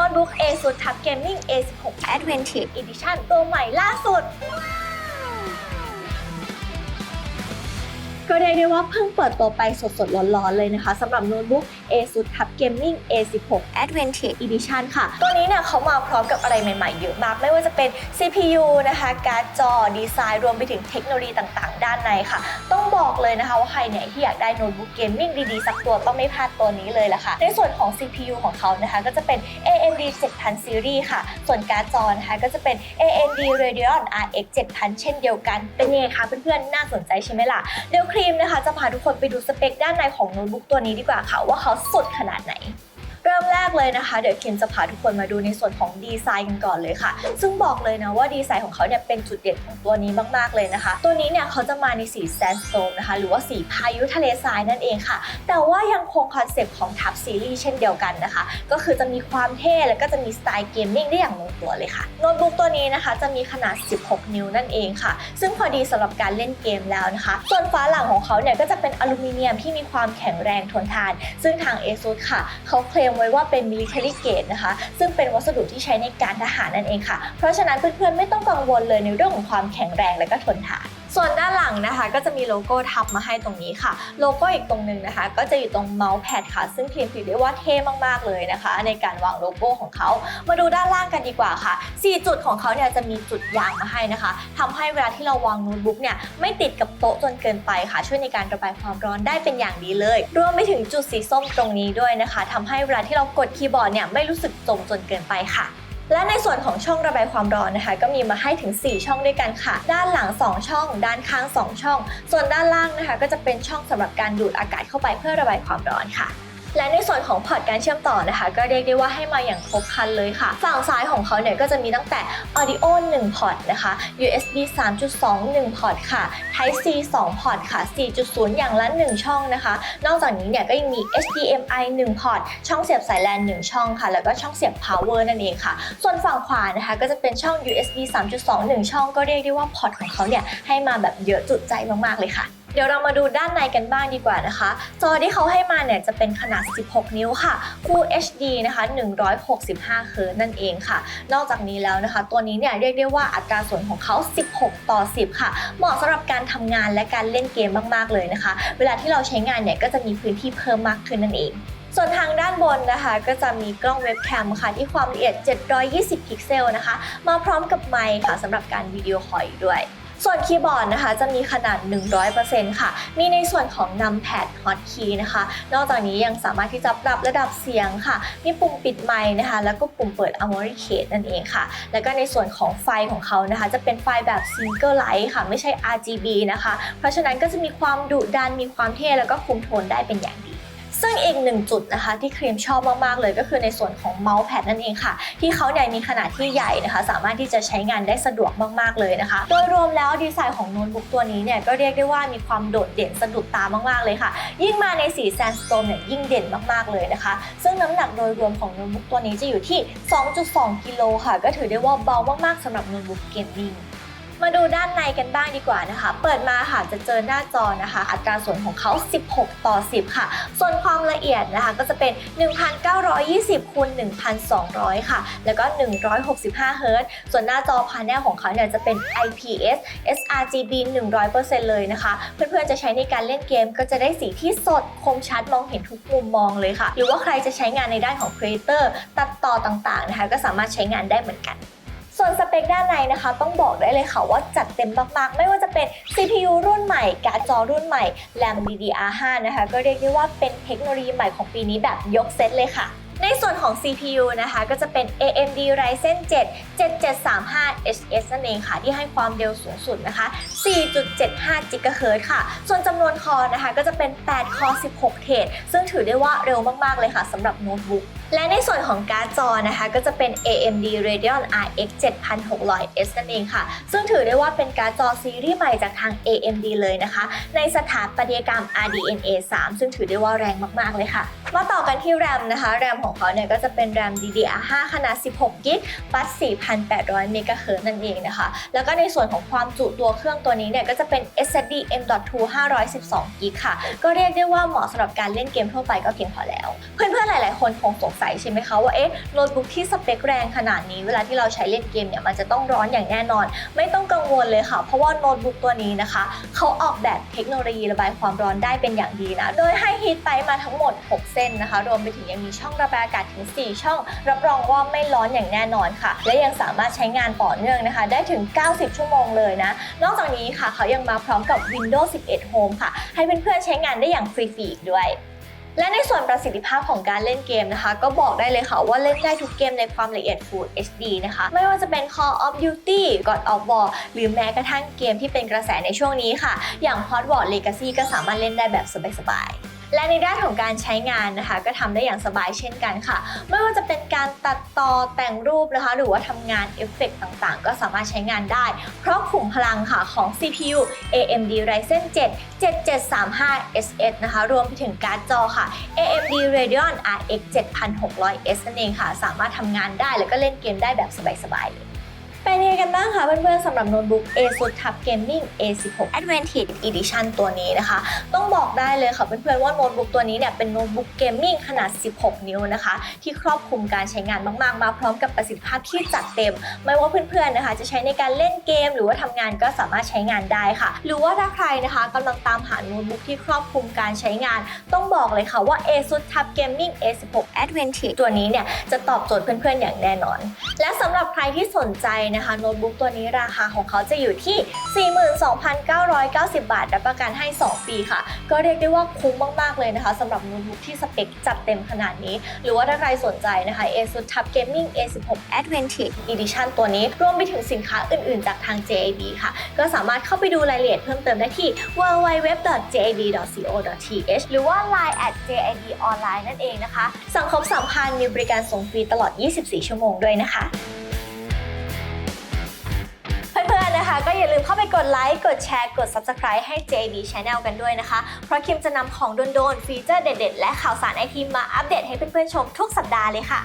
น้ตบุ๊ก ASUS TUF Gaming A16 Adventive Edition ตัวใหม่ล่าสุด ก็ได้ได้ว่าเพิ่งเปิดตัวไปสดๆร้อนๆเลยนะคะสำหรับโน้ตบุ๊ก ASUS Tab Gaming A16 Advantage Edition ค่ะ ตัวนี้เนี่ยเขามาพร้อมกับอะไรใหม่ๆเยอะมาก ไม่ว่าจะเป็น CPU นะคะ การ์ดจอ ดีไซน์ รวมไปถึงเทคโนโลยีต่างๆ ด้านในค่ะ ต้องบอกเลยนะคะว่าใครเนี่ยที่อยากได้โน้ตบุ๊กเกมมิ่งดีๆ สักตัวต้องไม่พลาดตัวนี้เลยละค่ะ ในส่วนของ CPU ของเขานะคะก็จะเป็น AMD 7000 Series ค่ะ ส่วนการ์ดจอนะคะก็จะเป็น AMD Radeon RX 7000 เช่นเดียวกัน เป็นยังไงคะเพื่อนๆ น่าสนใจใช่ไหมล่ะ เดี๋ยวครีมนะคะจะพาทุกคนไปดูสเปคด้านในของโน้ตบุ๊กตัวนี้ดีกว่าค่ะว่าเขาสุดขนาดไหน ริ่มแรกเลยนะคะ เดี๋ยวคิมจะพาทุกคนมาดูในส่วนของดีไซน์กันก่อนเลยค่ะ ซึ่งบอกเลยนะว่าดีไซน์ของเขาเนี่ยเป็นจุดเด่นของตัวนี้มากๆเลยนะคะ ตัวนี้เนี่ยเขาจะมาในสี sandstone นะคะหรือว่าสีพายุทะเลทรายนั่นเองค่ะ แต่ว่ายังคงคอนเซปต์ของทับซีรีส์เช่นเดียวกันนะคะ ก็คือจะมีความเท่แล้วก็จะมีสไตล์เกมมิ่งได้อย่างลงตัวเลยค่ะโน้ตบุ๊กตัวนี้นะคะจะมีขนาด 16 นิ้วนั่นเองค่ะ ซึ่งพอดีสำหรับการเล่นเกมแล้วนะคะ ส่วนฝาหลังของเขาเนี่ยก็จะเป็นอลูมิเนียมที่มีความแข็งแรงทนทาน ซึ่งทาง ASUS ค่ะเขาเคลมไว้ว่าเป็นมิลิเทอรี่เกตนะคะ ซึ่งเป็นวัสดุที่ใช้ในการทหารนั่นเองค่ะ เพราะฉะนั้นเพื่อนๆไม่ต้องกังวลเลยในเรื่องของความแข็งแรงและก็ทนทาน ส่วนด้านหลังนะคะ ก็จะมีโลโก้ทับมาให้ตรงนี้ค่ะ โลโก้อีกตรงนึงนะคะ ก็จะอยู่ตรงเมาส์แพดค่ะ ซึ่งครีมถือได้ว่าเท่มากๆเลยนะคะ ในการวางโลโก้ของเขา มาดูด้านล่างกันดีกว่าค่ะ 4 จุดของเขาเนี่ยจะมีจุดยางมาให้นะคะทำให้เวลาที่เราวางโน้ตบุ๊กเนี่ยไม่ติดกับโต๊ะจนเกินไปค่ะ ช่วยในการระบายความร้อนได้เป็นอย่างดีเลย รวมไปถึงจุดสีส้มตรงนี้ด้วยนะคะทำให้เวลาที่เรากดคีย์บอร์ดเนี่ยไม่รู้สึกจมจนเกินไปค่ะ และในส่วนของช่องระบายความร้อนนะคะ ก็มีมาให้ถึง 4 ช่องด้วยกันค่ะ ด้านหลัง 2 ช่อง ด้านข้าง 2 ช่อง ส่วนด้านล่างนะคะ ก็จะเป็นช่องสำหรับการดูดอากาศเข้าไปเพื่อระบายความร้อนค่ะ และในส่วนของพอร์ตการเชื่อมต่อนะคะ ก็เรียกได้ว่าให้มาอย่างครบครันเลยค่ะ ฝั่งซ้ายของเขาเนี่ยก็จะมีตั้งแต่ Audio 1 พอร์ตนะคะ USB 3.2 1 พอร์ตค่ะ Type C 2 พอร์ตค่ะ 4.0 อย่างละ 1 ช่องนะคะ นอกจากนี้เนี่ยก็ยังมี HDMI 1 พอร์ต ช่องเสียบสายแลน 1 ช่องค่ะ แล้วก็ช่องเสียบ power นั่นเองค่ะ ส่วนฝั่งขวานะคะก็จะเป็นช่อง USB 3.2 1 ช่อง ก็เรียกได้ว่าพอร์ตของเขาเนี่ยให้มาแบบเยอะจุใจมากๆเลยค่ะ เดี๋ยวเรามาดูด้านในกันบ้างดีกว่านะคะ จอที่เขาให้มาเนี่ยจะเป็นขนาด 16 นิ้วค่ะ Full HD นะคะ 165เฮิร์ตนั่นเองค่ะ นอกจากนี้แล้วนะคะ ตัวนี้เนี่ยเรียกได้ว่าอัตราส่วนของเขา 16 ต่อ 10 ค่ะ เหมาะสำหรับการทำงานและการเล่นเกมมาก ๆ เลยนะคะ เวลาที่เราใช้งานเนี่ยก็จะมีพื้นที่เพิ่มมากขึ้นนั่นเองส่วนทางด้านบนนะคะก็จะมีกล้องเว็บแคมค่ะ ที่ความละเอียด 720 พิกเซลนะคะ มาพร้อมกับไมค์ค่ะสำหรับการวิดีโอคอลด้วย ส่วนคีย์บอร์ดนะคะจะมีขนาด 100%ค่ะ มีในส่วนของ numpad hotkey นะคะ นอกจากนี้ยังสามารถที่จะปรับระดับเสียงค่ะ มีปุ่มปิดไมค์นะคะ แล้วก็ปุ่มเปิด Armoury Case นั่นเองค่ะ แล้วก็ในส่วนของไฟของเขานะคะ จะเป็นไฟแบบ Single Light ค่ะ ไม่ใช่ RGB นะคะ เพราะฉะนั้นก็จะมีความดุดัน มีความเท่ แล้วก็คุมโทนได้เป็นอย่างดี ซึ่งอีกหนึ่งจุดนะคะที่ครีมชอบมากๆเลย ก็คือในส่วนของเมาส์แพดนั่นเองค่ะ ที่เขาเนี่ยมีขนาดที่ใหญ่นะคะ สามารถที่จะใช้งานได้สะดวกมากๆเลยนะคะ โดยรวมแล้วดีไซน์ของโน้ตบุ๊กตัวนี้เนี่ยก็เรียกได้ว่ามีความโดดเด่นสะดุดตามากๆเลยค่ะ ยิ่งมาในสีแซนสโตนเนี่ยยิ่งเด่นมากๆเลยนะคะ ซึ่งน้ำหนักโดยรวมของโน้ตบุ๊กตัวนี้จะอยู่ที่ 2.2 กิโลค่ะ ก็ถือได้ว่าเบามากๆสำหรับโน้ตบุ๊กเกมมิ่ง มาดูด้านในกันบ้างดีกว่านะคะ เปิดมาค่ะจะเจอหน้าจอนะคะ อัตราส่วนของเขา 16 ต่อ 10 ค่ะ ส่วนความละเอียดนะคะก็จะเป็น 1920คูณ1,200 ค่ะ แล้วก็ 165เฮิรตซ์ส่วนหน้าจอพาเนลของเขาเนี่ยจะเป็น IPS sRGB 100%เลยนะคะ เพื่อนๆจะใช้ในการเล่นเกมก็จะได้สีที่สดคมชัดมองเห็นทุกมุมมองเลยค่ะ หรือว่าใครจะใช้งานในด้านของ Creator ตัดต่อต่างๆนะคะ ก็สามารถใช้งานได้เหมือนกัน ส่วนสเปคด้านในนะคะ ต้องบอกได้เลยค่ะว่าจัดเต็มมากๆ ไม่ว่าจะเป็น CPU รุ่นใหม่ การ์ดจอรุ่นใหม่ RAM DDR5 นะคะ ก็เรียกได้ว่าเป็นเทคโนโลยีใหม่ของปีนี้แบบยกเซตเลยค่ะในส่วนของ CPU นะคะก็จะเป็น AMD Ryzen 7 7735 HS นั่นเองค่ะ ที่ให้ความเร็วสูงสุดนะคะ 4.75 GHz ค่ะ ส่วนจำนวนคอร์นะคะก็จะเป็น 8 คอร์16 เทรดซึ่งถือได้ว่าเร็วมาก ๆ เลยค่ะสำหรับโน้ตบุ๊ก และในส่วนของการ์ดจอนะคะก็จะเป็น AMD Radeon RX 7600S นั่นเองค่ะ ซึ่งถือได้ว่าเป็นการ์ดจอซีรีส์ใหม่จากทาง AMD เลยนะคะ ในสถาปัตยกรรม RDNA 3 ซึ่งถือได้ว่าแรงมากๆเลยค่ะ มาต่อกันที่ RAM นะคะ RAM ของเขาเนี่ยก็จะเป็น RAM DDR5 ขนาด 16 g b บัส4,800 MHz นั่นเองนะคะ แล้วก็ในส่วนของความจุตัวเครื่องตัวนี้เนี่ยก็จะเป็น SSD M.2 512 g b ค่ะ ก็เรียกได้ว่าเหมาะสำหรับการเล่นเกมทั่วไปก็เพียงพอแล้ว เพื่อนๆหลาย ๆ คนคงสงสัยใช่ไหมคะว่าเอ๊ะโน้ตบุ๊กที่สเปคแรงขนาดนี้เวลาที่เราใช้เล่นเกมเนี่ยมันจะต้องร้อนอย่างแน่นอน ไม่ต้องกังวลเลยค่ะ เพราะว่าโน้ตบุ๊กตัวนี้นะคะเขาออกแบบเทคโนโลยีระบายความร้อนได้เป็นอย่างดีนะ โดยให้ฮีทไ p มาทั้งหมด 6 เส้นนะคะ รวมไปถึงยังมีช่องระบายอากาศถึง 4 ช่อง รับรองว่าไม่ร้อนอย่างแน่นอนค่ะ และยังสามารถใช้งานต่อเนื่องนะคะ ได้ถึง 90 ชั่วโมงเลยนะ นอกจากนี้ค่ะเขายังมาพร้อมกับ Windows 11 Home ค่ะ ให้เพื่อนๆใช้งานได้อย่างฟรีๆอีกด้วย และในส่วนประสิทธิภาพของการเล่นเกมนะคะ ก็บอกได้เลยค่ะว่าเล่นได้ทุกเกมในความละเอียด Full HD นะคะ ไม่ว่าจะเป็น Call of Duty God of War หรือแม้กระทั่งเกมที่เป็นกระแสในช่วงนี้ค่ะ อย่าง Hogwarts Legacy ก็สามารถเล่นได้แบบสบายๆ และในด้านของการใช้งานนะคะ ก็ทำได้อย่างสบายเช่นกันค่ะ ไม่ว่าจะเป็นการตัดต่อแต่งรูปนะคะ หรือว่าทำงานเอฟเฟกต์ต่างๆ ก็สามารถใช้งานได้ เพราะขุมพลังค่ะของ CPU AMD Ryzen 7 7735 SS นะคะ รวมไปถึงการ์ดจอค่ะ AMD Radeon RX 7600S นั่นเองค่ะ สามารถทำงานได้แล้วก็เล่นเกมได้แบบสบายๆเลย เป็นยังไงกันบ้างคะเพื่อนๆสำหรับโน้ตบุ๊ก ASUS TUF Gaming A16 Advantage Edition ตัวนี้นะคะ ต้องบอกได้เลยค่ะเพื่อนๆว่าโน้ตบุ๊กตัวนี้เนี่ยเป็นโน้ตบุ๊กเกมมิ่งขนาด 16 นิ้วนะคะ ที่ครอบคลุมการใช้งานมากๆ มาพร้อมกับประสิทธิภาพที่จัดเต็ม ไม่ว่าเพื่อนๆนะคะ จะใช้ในการเล่นเกม หรือว่าทำงานก็สามารถใช้งานได้ค่ะ หรือว่าถ้าใครนะคะกำลังตามหาโน้ตบุ๊กที่ครอบคลุมการใช้งาน ต้องบอกเลยค่ะว่า ASUS TUF Gaming A16 Advantage ตัวนี้เนี่ยจะตอบโจทย์เพื่อนๆอย่างแน่นอน และสำหรับใครที่สนใจนะคะโน้ตบุ๊กตัวนี้ราคาของเขาจะอยู่ที่ 42,990 บาทรับประกันให้ 2 ปีค่ะ ก็เรียกได้ว่าคุ้มมาก ๆ เลยนะคะสำหรับโน้ตบุ๊กที่สเปคจัดเต็มขนาดนี้ หรือว่าถ้าใครสนใจนะคะ ASUS TUF Gaming A16 Advantage Edition ตัวนี้รวมไปถึงสินค้าอื่น ๆ จากทาง JAB ค่ะ ก็สามารถเข้าไปดูรายละเอียดเพิ่มเติมได้ที่ www.jab.co.th หรือว่า line at jab online นั่นเองนะคะ สังคมสัมพันธ์มีบริการส่งฟรีตลอด 24 ชั่วโมงด้วยนะคะ ก็อย่าลืมเข้าไปกดไลค์กดแชร์กด Subscribe ให้ JB Channel กันด้วยนะคะ เพราะคิมจะนำของโดนๆฟีเจอร์เด็ดๆ และข่าวสารไอทีมาอัปเดตให้เพื่อนๆชมทุกสัปดาห์เลยค่ะ